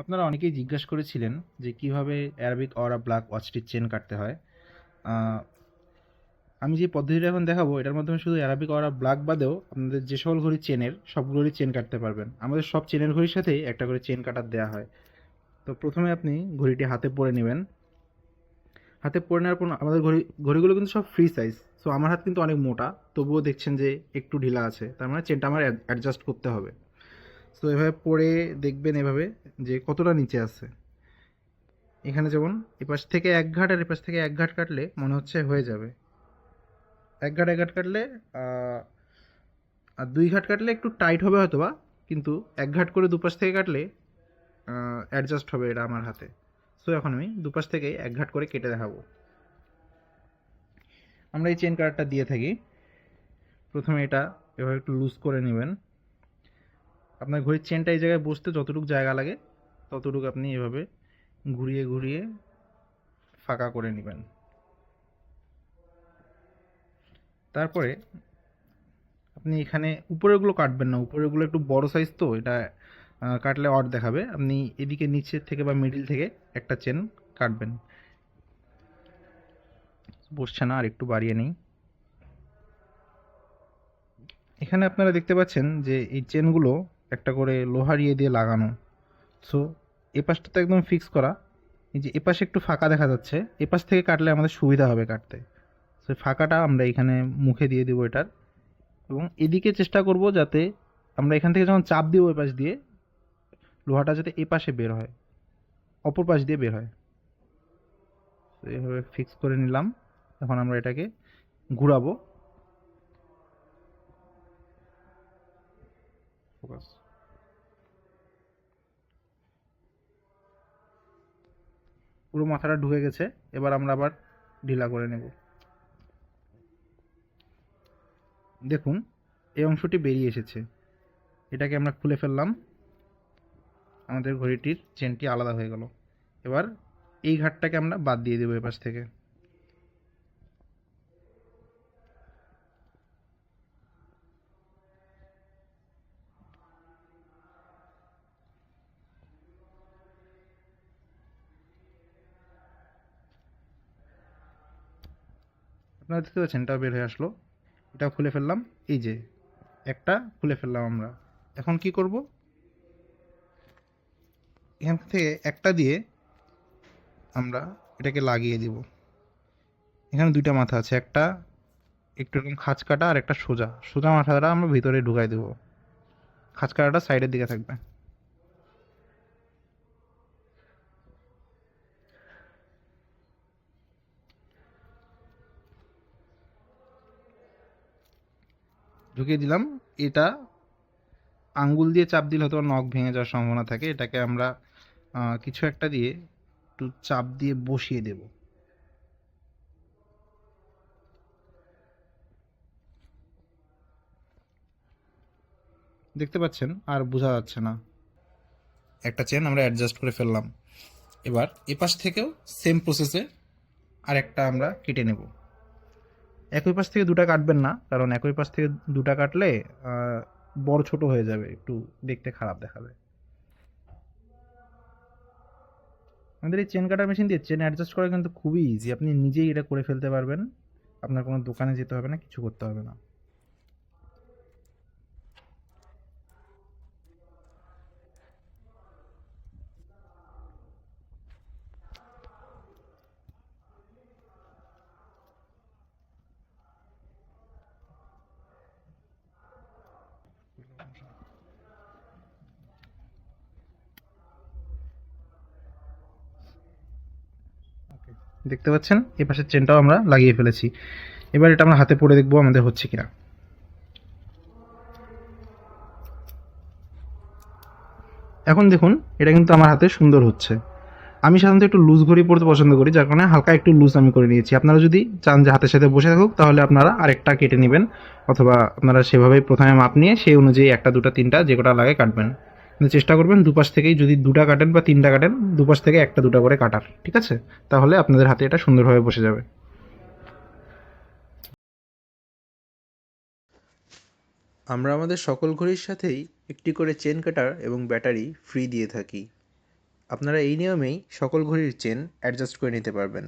আপনারা অনেকেই জিজ্ঞাসা করেছিলেন যে কীভাবে অ্যারাবিক অরা ব্ল্যাক ওয়াচটির চেন কাটতে হয়। আমি যে পদ্ধতিটা এখন দেখাবো, এটার মাধ্যমে শুধু অ্যারাবিক অরা ব্ল্যাক বাদেও আপনাদের যে সকল ঘড়ি চেনের সবগুলোরই চেন কাটতে পারবেন। আমাদের সব চেনের ঘড়ির সাথেই একটা করে চেন কাটার দেওয়া হয়। তো প্রথমে আপনি ঘড়িটি হাতে পরে নেবেন। হাতে পরে নেওয়ার পর আমাদের ঘড়ি, ঘড়িগুলো কিন্তু সব ফ্রি সাইজ সো আমার হাত কিন্তু অনেক মোটা, তবুও দেখছেন যে একটু ঢিলা আছে, তার মানে চেনটা আমার অ্যাডজাস্ট করতে হবে। সো এভাবে পরে দেখবেন এভাবে যে কতটা নিচে আছে। এখানে যেমন এপাশ থেকে এক ঘাট আর এপাশ থেকে এক ঘাট কাটলে মনে হচ্ছে হয়ে যাবে। এক ঘাট এক ঘাট কাটলে আর দুই ঘাট কাটলে একটু টাইট হবে হয়তো বা কিন্তু এক ঘাট করে দুপাশ থেকে কাটলে অ্যাডজাস্ট হবে এটা আমার হাতে। সো এখন আমি দুপাশ থেকে এক ঘাট করে কেটে দেখাবো। আমরা এই চেন কার্ডটা দিয়ে থাকি। প্রথমে এটা এভাবে একটু লুজ করে নেবেন। আপনার ঘড়ির চেনটা এই জায়গায় বসতে যতটুকু জায়গা লাগে, ততটুকু আপনি এভাবে ঘুরিয়ে ঘুরিয়ে ফাঁকা করে নেবেন। তারপরে আপনি এখানে উপরেরগুলো কাটবেন না, উপরেরগুলো একটু বড় সাইজ তো, এটা কাটলে অড দেখাবে। আপনি এদিকে নিচের থেকে বা মিডিল থেকে একটা চেন কাটবেন। বসছে না আর একটু বাড়িয়ে নেই। এখানে আপনারা দেখতে পাচ্ছেন যে এই চেনগুলো একটা করে লোহার ইয়ে দিয়ে লাগানো। সো এ পাশটা তো একদম ফিক্স করা। এই যে এ পাশে একটু ফাঁকা দেখা যাচ্ছে এ পাশ থেকে কাটলে আমাদের সুবিধা হবে কাটতে। সো ফাঁকাটা আমরা এখানে মুখে দিয়ে দেবো এটার। এবং এদিকে চেষ্টা করব যাতে আমরা এখান থেকে যখন চাপ দিব এ পাশ দিয়ে, লোহাটা যাতে এ পাশে বের হয়, অপর পাশ দিয়ে বের হয়। এইভাবে ফিক্স করে নিলাম। এখন আমরা এটাকে ঘুরাবো। ফোকাস পুরো মাথাটা ঢুকে গেছে, এবার আমরা আবার ঢিলা করে নেব। দেখুন, এই অংশটি বেরিয়ে এসেছে। এটাকে আমরা খুলে ফেললাম। আমাদের ঘড়িটির চেনটি আলাদা হয়ে গেল। এবার এই ঘাটটাকে আমরা বাদ দিয়ে দেবো এপাশ থেকে। আপনারা দেখতে পাচ্ছেন, এটাও বের হয়ে আসলো। এটা খুলে ফেললাম। এই যে, একটা খুলে ফেললাম আমরা। এখন কি করব? এখান থেকে একটা দিয়ে আমরা এটাকে লাগিয়ে দিব। এখানে দুইটা মাথা আছে, একটা একটু এরকম খাঁচ কাটা আর একটা সোজা। সোজা মাথাটা আমরা ভিতরে ঢুকাই দেব। খাঁচ কাটাটা সাইডের দিকে থাকবে। ঢুকিয়ে দিলাম। এটা আঙ্গুল দিয়ে চাপ দিলে হয়তো নখ ভেঙে যাওয়ার সম্ভাবনা থাকে। এটাকে আমরা কিছু একটা দিয়ে একটু চাপ দিয়ে বসিয়ে দেব। দেখতে পাচ্ছেন? আর বোঝা যাচ্ছে না। একটা চেন আমরা অ্যাডজাস্ট করে ফেললাম। এবার এপাশ থেকেও সেম প্রসেসে আরেকটা আমরা কেটে নেব। একই পাশ থেকে দুটা কাটবেন না, কারণ একই পাশ থেকে দুটা কাটলে বড় ছোট হয়ে যাবে, একটু দেখতে খারাপ দেখাবে। আমাদের এই চেন কাটার মেশিন দিয়ে চেন অ্যাডজাস্ট করা কিন্তু খুবই ইজি আপনি নিজেই এটা করে ফেলতে পারবেন। আপনার কোনো দোকানে যেতে হবে না, কিছু করতে হবে না। দেখতে পাচ্ছেন? এই পাশের চেনটাও আমরা লাগিয়ে ফেলেছি। এবার এটা আমরা হাতে পরে দেখব আমাদের হচ্ছে কিনা। এখন দেখুন, এটা কিন্তু আমার হাতে সুন্দর হচ্ছে। আমি সাধারণত একটু লুজ ঘড়ি পরতে পছন্দ করি, যার কারণে হালকা একটু লুজ আমি করে নিয়েছি। আপনারা যদি চান যে হাতের সাথে বসে থাকুক, তাহলে আপনারা আরেকটা কেটে নেবেন, অথবা আপনারা সেভাবেই প্রথমে মাপ নিয়ে সেই অনুযায়ী একটা, দুটা, তিনটা, যে কটা লাগে কাটবেন। কিন্তু চেষ্টা করবেন দুপাশ থেকেই যদি দুটা কাটেন বা তিনটা কাটেন, দুপাশ থেকে একটা দুটা করে কাটার, ঠিক আছে? তাহলে আপনাদের হাতে এটা সুন্দরভাবে বসে যাবে। আমরা আমাদের সকল ঘড়ির সাথেই একটি করে চেন কাটার এবং ব্যাটারি ফ্রি দিয়ে থাকি। আপনারা এই নিয়মেই সকল ঘড়ির চেন অ্যাডজাস্ট করে নিতে পারবেন।